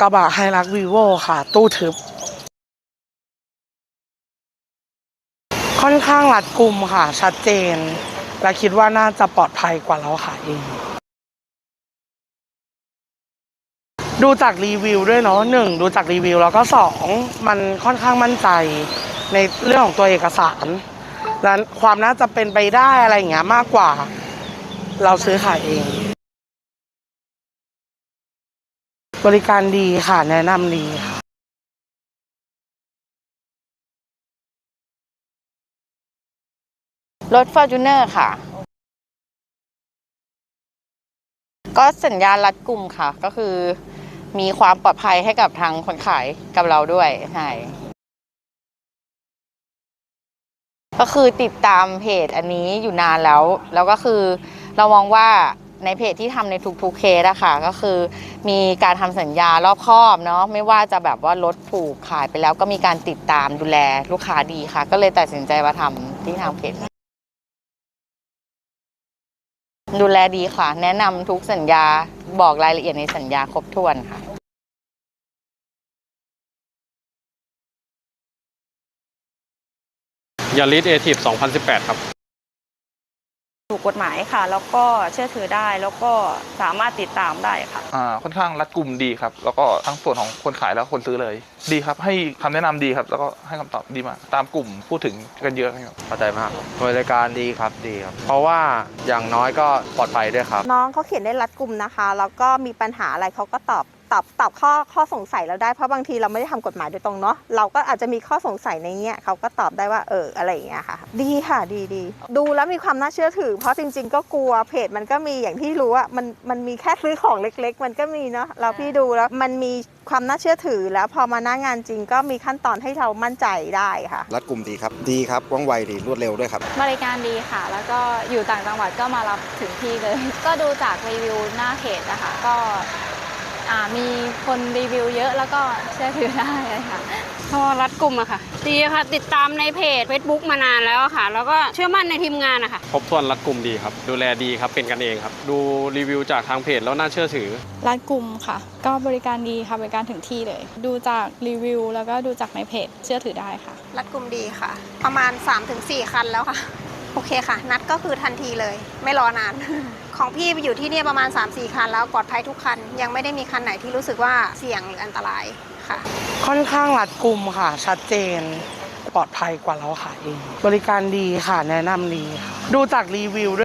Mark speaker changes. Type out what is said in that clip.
Speaker 1: กระบะไฮรักวีโวค่ะ ตู้ทึบ ค่อนข้างรัดกุมค่ะ ชัดเจน และคิดว่าน่าจะปลอดภัยกว่าเราขายเอง ดูจากรีวิวด้วยเนาะหนึ่งดูจากรีวิวแล้วก็สองมันค่อนข้างมั่นใจในเรื่องของตัวเอกสารและความน่าจะเป็นไปได้อะไรอย่างเงี้ยมากกว่า เราซื้อขายเอง บริการดีค่ะ แนะนำดีค่ะ
Speaker 2: รถ f o r t u n e r ค่ะ ก็สัญญาณรัดกลุ่มค่ะ ก็คือมีความปลอดภัยให้กับทางคนขายกับเราด้วยใช่ก็คือติดตามเพจอันนี้อยู่นานแล้ว แล้วก็คือเรามองว่าในเพจที่ทำในทุกๆเคสอะค่ะ ก็คือ มีการทำสัญญารอบคอบเนาะไม่ว่าจะแบบว่ารถถูกขายไปแล้วก็มีการติดตามดูแลลูกค้าดีค่ะ ก็เลยตัดสินใจมาทำที่ทางเพจดูแลดีค่ะ แนะนำทุกสัญญาบอกรายละเอียดในสัญญาครบถ้วนค่ะ
Speaker 3: ยาริสเอทีฟ2018 ครับ
Speaker 4: ถูกกฎหมายค่ะ แล้วก็เชื่อถือได้แล้วก็สามารถติดตามได้ค่ะ
Speaker 5: อ่าค่อนข้างรัดกุมดีครับ แล้วก็ทั้งส่วนของคนขายแล้วคนซื้อเลย ดีครับ ให้คำแนะนำดีครับ แล้วก็ให้คำตอบดีมาก ตามกลุ่มพูดถึงกันเยอะครับ
Speaker 6: เข้าใจมากบริการดีครับดีครับ เพราะว่าอย่างน้อยก็ปลอดภัยด้วยครับ
Speaker 7: น้องเขาเขียนได้รัดกุมนะคะ แล้วก็มีปัญหาอะไรเขาก็ตอบ ตอบตอบข้อข้อสงสัยเราได้เพราะบางทีเราไม่ได้ทำกฎหมายโดยตรงเนาะเราก็อาจจะมีข้อสงสัยในเนี้ยเขาก็ตอบได้ว่าเอออะไรอย่างเงี้ยค่ะ ดีค่ะดีดีดูแล้วมีความน่าเชื่อถือ เพราะจริง ๆ ก็กลัวเพจมันก็มีอย่างที่รู้ว่ามันมันมีแค่ซื้อของเล็ก ๆ มันก็มีเนาะเราพี่ดูแล้วมันมีความน่าเชื่อถือ แล้วพอมาหน้างานจริงก็มีขั้นตอนให้เรามั่นใจได้ค่ะ
Speaker 8: รัดกลุ่มดีครับ ดีครับว่องไวดีรวดเร็วด้วยครับ
Speaker 9: บริการดีค่ะ แล้วก็อยู่ต่างจังหวัดก็มารับถึงที่เลย ก็ดูจากรีวิวหน้าเพจนะคะก็อ่า มีคนรีวิวเยอะแล้วก็เชื่อถือได้เลยค่ะ
Speaker 10: เพราะว่ารัดกลุ่มอะค่ะ ดีค่ะ ติดตามในเพจ Facebook มานานแล้วอะค่ะ แล้วก็เชื่อมั่นในทีมงานอะค่ะ
Speaker 3: ครบถ้วนรัดกลุ่มดีครับ ดูแลดีครับ เป็นกันเองครับ ดูรีวิวจากทางเพจแล้วน่าเชื่อถือ
Speaker 9: ร้านกลุ่มค่ะ ก็บริการดีค่ะ บริการถึงที่เลย ดูจากรีวิว แล้วก็ดูจากในเพจ เชื่อถือได้ค่ะ
Speaker 11: รัดกลุ่มดีค่ะ ประมาณ 3-4 คันแล้วค่ะ โอเคค่ะ นัดก็คือทันทีเลย ไม่รอนาน ของพี่ไปอยู่ที่เนี่ยประมาณ 3-4 คันแล้วปลอดภัยทุกคัน ยังไม่ได้มีคันไหนที่รู้สึกว่าเสี่ยงหรืออันตรายค่ะ
Speaker 1: ค่อนข้างรัดกุมค่ะ ชัดเจน ปลอดภัยกว่าเราขายเอง บริการดีค่ะ แนะนำดีค่ะดูจากรีวิวด้วย